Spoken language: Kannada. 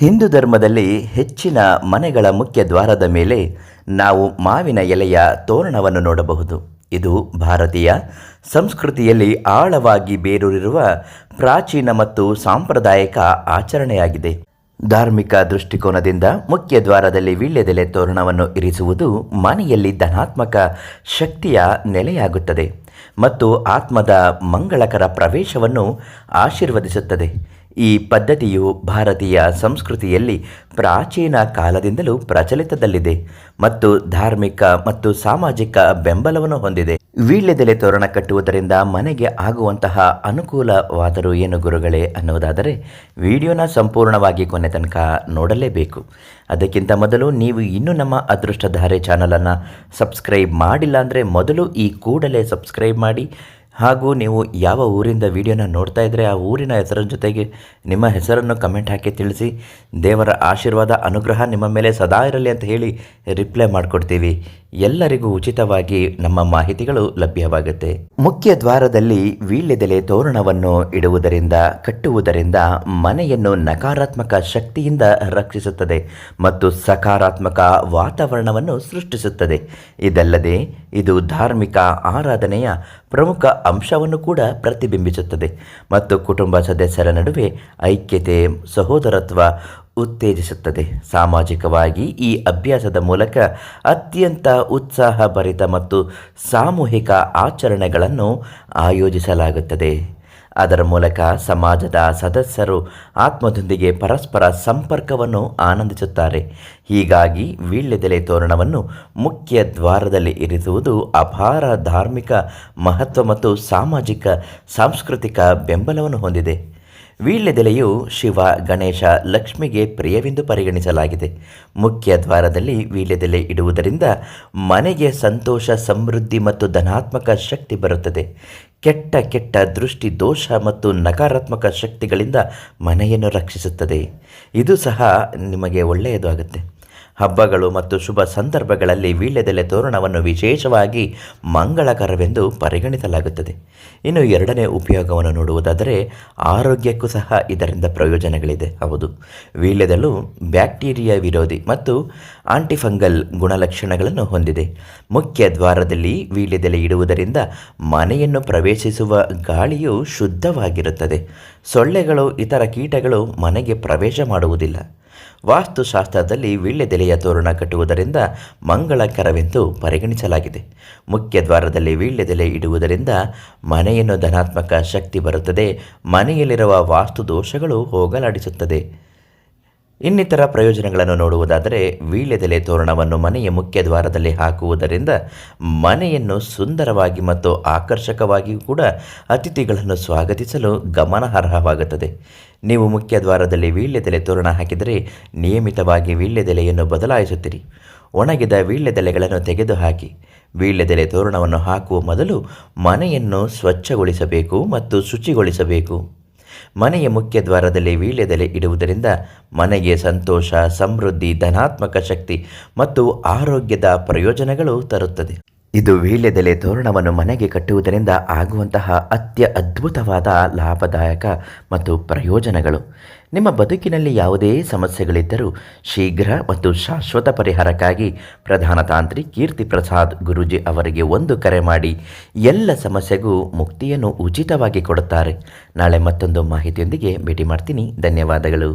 ಹಿಂದೂ ಧರ್ಮದಲ್ಲಿ ಹೆಚ್ಚಿನ ಮನೆಗಳ ಮುಖ್ಯ ದ್ವಾರದ ಮೇಲೆ ನಾವು ಮಾವಿನ ಎಲೆಯ ತೋರಣವನ್ನು ನೋಡಬಹುದು. ಇದು ಭಾರತೀಯ ಸಂಸ್ಕೃತಿಯಲ್ಲಿ ಆಳವಾಗಿ ಬೇರೂರಿರುವ ಪ್ರಾಚೀನ ಮತ್ತು ಸಾಂಪ್ರದಾಯಿಕ ಆಚರಣೆಯಾಗಿದೆ. ಧಾರ್ಮಿಕ ದೃಷ್ಟಿಕೋನದಿಂದ ಮುಖ್ಯ ದ್ವಾರದಲ್ಲಿ ವೀಳ್ಯದೆಲೆ ತೋರಣವನ್ನು ಇರಿಸುವುದು ಮನೆಯಲ್ಲಿ ಧನಾತ್ಮಕ ಶಕ್ತಿಯ ನೆಲೆಯಾಗುತ್ತದೆ ಮತ್ತು ಆತ್ಮದ ಮಂಗಳಕರ ಪ್ರವೇಶವನ್ನು ಆಶೀರ್ವದಿಸುತ್ತದೆ. ಈ ಪದ್ಧತಿಯು ಭಾರತೀಯ ಸಂಸ್ಕೃತಿಯಲ್ಲಿ ಪ್ರಾಚೀನ ಕಾಲದಿಂದಲೂ ಪ್ರಚಲಿತದಲ್ಲಿದೆ ಮತ್ತು ಧಾರ್ಮಿಕ ಮತ್ತು ಸಾಮಾಜಿಕ ಬೆಂಬಲವನ್ನು ಹೊಂದಿದೆ. ವೀಳ್ಯದೆಲೆ ತೋರಣ ಕಟ್ಟುವುದರಿಂದ ಮನೆಗೆ ಆಗುವಂತಹ ಅನುಕೂಲವಾದರೂ ಏನು ಗುರುಗಳೇ ಅನ್ನುವುದಾದರೆ ವಿಡಿಯೋನ ಸಂಪೂರ್ಣವಾಗಿ ಕೊನೆ ತನಕ ನೋಡಲೇಬೇಕು. ಅದಕ್ಕಿಂತ ಮೊದಲು ನೀವು ಇನ್ನೂ ನಮ್ಮ ಅದೃಷ್ಟಧಾರೆ ಚಾನಲನ್ನು ಸಬ್ಸ್ಕ್ರೈಬ್ ಮಾಡಿಲ್ಲ ಅಂದರೆ ಮೊದಲು ಈ ಕೂಡಲೇ ಸಬ್ಸ್ಕ್ರೈಬ್ ಮಾಡಿ ಹಾಗೂ ನೀವು ಯಾವ ಊರಿಂದ ವಿಡಿಯೋನ ನೋಡ್ತಾ ಇದ್ದರೆ ಆ ಊರಿನ ಹೆಸರ ಜೊತೆಗೆ ನಿಮ್ಮ ಹೆಸರನ್ನು ಕಮೆಂಟ್ ಹಾಕಿ ತಿಳಿಸಿ. ದೇವರ ಆಶೀರ್ವಾದ, ಅನುಗ್ರಹ ನಿಮ್ಮ ಮೇಲೆ ಸದಾ ಇರಲಿ ಅಂತ ಹೇಳಿ ರಿಪ್ಲೈ ಮಾಡಿಕೊಡ್ತೀವಿ. ಎಲ್ಲರಿಗೂ ಉಚಿತವಾಗಿ ನಮ್ಮ ಮಾಹಿತಿಗಳು ಲಭ್ಯವಾಗುತ್ತೆ. ಮುಖ್ಯ ದ್ವಾರದಲ್ಲಿ ವೀಳ್ಯದೆಲೆ ತೋರಣವನ್ನು ಇಡುವುದರಿಂದ, ಕಟ್ಟುವುದರಿಂದ ಮನೆಯನ್ನು ನಕಾರಾತ್ಮಕ ಶಕ್ತಿಯಿಂದ ರಕ್ಷಿಸುತ್ತದೆ ಮತ್ತು ಸಕಾರಾತ್ಮಕ ವಾತಾವರಣವನ್ನು ಸೃಷ್ಟಿಸುತ್ತದೆ. ಇದಲ್ಲದೆ, ಇದು ಧಾರ್ಮಿಕ ಆರಾಧನೆಯ ಪ್ರಮುಖ ಅಂಶವನ್ನು ಕೂಡ ಪ್ರತಿಬಿಂಬಿಸುತ್ತದೆ ಮತ್ತು ಕುಟುಂಬ ಸದಸ್ಯರ ನಡುವೆ ಐಕ್ಯತೆ, ಸಹೋದರತ್ವ ಉತ್ತೇಜಿಸುತ್ತದೆ. ಸಾಮಾಜಿಕವಾಗಿ ಈ ಅಭ್ಯಾಸದ ಮೂಲಕ ಅತ್ಯಂತ ಉತ್ಸಾಹಭರಿತ ಮತ್ತು ಸಾಮೂಹಿಕ ಆಚರಣೆಗಳನ್ನು ಆಯೋಜಿಸಲಾಗುತ್ತದೆ. ಅದರ ಮೂಲಕ ಸಮಾಜದ ಸದಸ್ಯರು ಆತ್ಮದೊಂದಿಗೆ ಪರಸ್ಪರ ಸಂಪರ್ಕವನ್ನು ಆನಂದಿಸುತ್ತಾರೆ. ಹೀಗಾಗಿ ವೀಳ್ಯದೆಲೆ ತೋರಣವನ್ನು ಮುಖ್ಯ ದ್ವಾರದಲ್ಲಿ ಇರಿಸುವುದು ಅಪಾರ ಧಾರ್ಮಿಕ ಮಹತ್ವ ಮತ್ತು ಸಾಮಾಜಿಕ, ಸಾಂಸ್ಕೃತಿಕ ಬೆಂಬಲವನ್ನು ಹೊಂದಿದೆ. ವೀಳ್ಯದೆಲೆಯು ಶಿವ, ಗಣೇಶ, ಲಕ್ಷ್ಮಿಗೆ ಪ್ರಿಯವೆಂದು ಪರಿಗಣಿಸಲಾಗಿದೆ. ಮುಖ್ಯ ದ್ವಾರದಲ್ಲಿ ವೀಳ್ಯದೆಲೆ ಇಡುವುದರಿಂದ ಮನೆಗೆ ಸಂತೋಷ, ಸಮೃದ್ಧಿ ಮತ್ತು ಧನಾತ್ಮಕ ಶಕ್ತಿ ಬರುತ್ತದೆ. ಕೆಟ್ಟ ಕೆಟ್ಟ ದೃಷ್ಟಿ, ದೋಷ ಮತ್ತು ನಕಾರಾತ್ಮಕ ಶಕ್ತಿಗಳಿಂದ ಮನೆಯನ್ನು ರಕ್ಷಿಸುತ್ತದೆ. ಇದು ಸಹ ನಿಮಗೆ ಒಳ್ಳೆಯದು ಆಗುತ್ತೆ. ಹಬ್ಬಗಳು ಮತ್ತು ಶುಭ ಸಂದರ್ಭಗಳಲ್ಲಿ ವೀಳ್ಯದೆಲೆ ತೋರಣವನ್ನು ವಿಶೇಷವಾಗಿ ಮಂಗಳಕರವೆಂದು ಪರಿಗಣಿಸಲಾಗುತ್ತದೆ. ಇನ್ನು ಎರಡನೇ ಉಪಯೋಗವನ್ನು ನೋಡುವುದಾದರೆ ಆರೋಗ್ಯಕ್ಕೂ ಸಹ ಇದರಿಂದ ಪ್ರಯೋಜನಗಳಿದೆ. ಹೌದು. ವೀಳ್ಯದೆಲು ಬ್ಯಾಕ್ಟೀರಿಯಾ ವಿರೋಧಿ ಮತ್ತು ಆಂಟಿಫಂಗಲ್ ಗುಣಲಕ್ಷಣಗಳನ್ನು ಹೊಂದಿದೆ. ಮುಖ್ಯ ದ್ವಾರದಲ್ಲಿ ವೀಳ್ಯದೆಲೆ ಇಡುವುದರಿಂದ ಮನೆಯನ್ನು ಪ್ರವೇಶಿಸುವ ಗಾಳಿಯು ಶುದ್ಧವಾಗಿರುತ್ತದೆ. ಸೊಳ್ಳೆಗಳು, ಇತರ ಕೀಟಗಳು ಮನೆಗೆ ಪ್ರವೇಶ ಮಾಡುವುದಿಲ್ಲ. ವಾಸ್ತುಶಾಸ್ತ್ರದಲ್ಲಿ ವೀಳ್ಯದೆಲೆಯ ತೋರಣ ಕಟ್ಟುವುದರಿಂದ ಮಂಗಳಕರವೆಂದು ಪರಿಗಣಿಸಲಾಗಿದೆ. ಮುಖ್ಯ ದ್ವಾರದಲ್ಲಿ ವೀಳ್ಯದೆಲೆ ಇಡುವುದರಿಂದ ಮನೆಯನ್ನು ಧನಾತ್ಮಕ ಶಕ್ತಿ ಬರುತ್ತದೆ, ಮನೆಯಲ್ಲಿರುವ ವಾಸ್ತು ದೋಷಗಳು ಹೋಗಲಾಡಿಸುತ್ತದೆ. ಇನ್ನಿತರ ಪ್ರಯೋಜನಗಳನ್ನು ನೋಡುವುದಾದರೆ, ವೀಳ್ಯದೆಲೆ ತೋರಣವನ್ನು ಮನೆಯ ಮುಖ್ಯ ದ್ವಾರದಲ್ಲಿ ಹಾಕುವುದರಿಂದ ಮನೆಯನ್ನು ಸುಂದರವಾಗಿ ಮತ್ತು ಆಕರ್ಷಕವಾಗಿಯೂ ಕೂಡ ಅತಿಥಿಗಳನ್ನು ಸ್ವಾಗತಿಸಲು ಗಮನಾರ್ಹವಾಗುತ್ತದೆ. ನೀವು ಮುಖ್ಯ ದ್ವಾರದಲ್ಲಿ ವೀಳ್ಯದೆಲೆ ತೋರಣ ಹಾಕಿದರೆ ನಿಯಮಿತವಾಗಿ ವೀಳ್ಯದೆಲೆಯನ್ನು ಬದಲಾಯಿಸುತ್ತೀರಿ. ಒಣಗಿದ ವೀಳ್ಯದೆಲೆಗಳನ್ನು ತೆಗೆದುಹಾಕಿ, ವೀಳ್ಯದೆಲೆ ತೋರಣವನ್ನು ಹಾಕುವ ಮೊದಲು ಮನೆಯನ್ನು ಸ್ವಚ್ಛಗೊಳಿಸಬೇಕು ಮತ್ತು ಶುಚಿಗೊಳಿಸಬೇಕು. ಮನೆಯ ಮುಖ್ಯ ದ್ವಾರದಲ್ಲಿ ವೀಳ್ಯದೆಲೆ ಇಡುವುದರಿಂದ ಮನೆಗೆ ಸಂತೋಷ, ಸಮೃದ್ಧಿ, ಧನಾತ್ಮಕ ಶಕ್ತಿ ಮತ್ತು ಆರೋಗ್ಯದ ಪ್ರಯೋಜನಗಳು ತರುತ್ತದೆ. ಇದು ವೀಳ್ಯದೆಲೆ ತೋರಣವನ್ನು ಮನೆಗೆ ಕಟ್ಟುವುದರಿಂದ ಆಗುವಂತಹ ಅತ್ಯ ಅದ್ಭುತವಾದ ಲಾಭದಾಯಕ ಮತ್ತು ಪ್ರಯೋಜನಗಳು. ನಿಮ್ಮ ಬದುಕಿನಲ್ಲಿ ಯಾವುದೇ ಸಮಸ್ಯೆಗಳಿದ್ದರೂ ಶೀಘ್ರ ಮತ್ತು ಶಾಶ್ವತ ಪರಿಹಾರಕ್ಕಾಗಿ ಪ್ರಧಾನ ತಾಂತ್ರಿ ಕೀರ್ತಿ ಪ್ರಸಾದ್ ಗುರೂಜಿ ಅವರಿಗೆ ಒಂದು ಕರೆ ಮಾಡಿ ಎಲ್ಲ ಸಮಸ್ಯೆಗೂ ಮುಕ್ತಿಯನ್ನು ಉಚಿತವಾಗಿ ಕೊಡುತ್ತಾರೆ. ನಾಳೆ ಮತ್ತೊಂದು ಮಾಹಿತಿಯೊಂದಿಗೆ ಭೇಟಿ ಮಾಡ್ತೀನಿ. ಧನ್ಯವಾದಗಳು.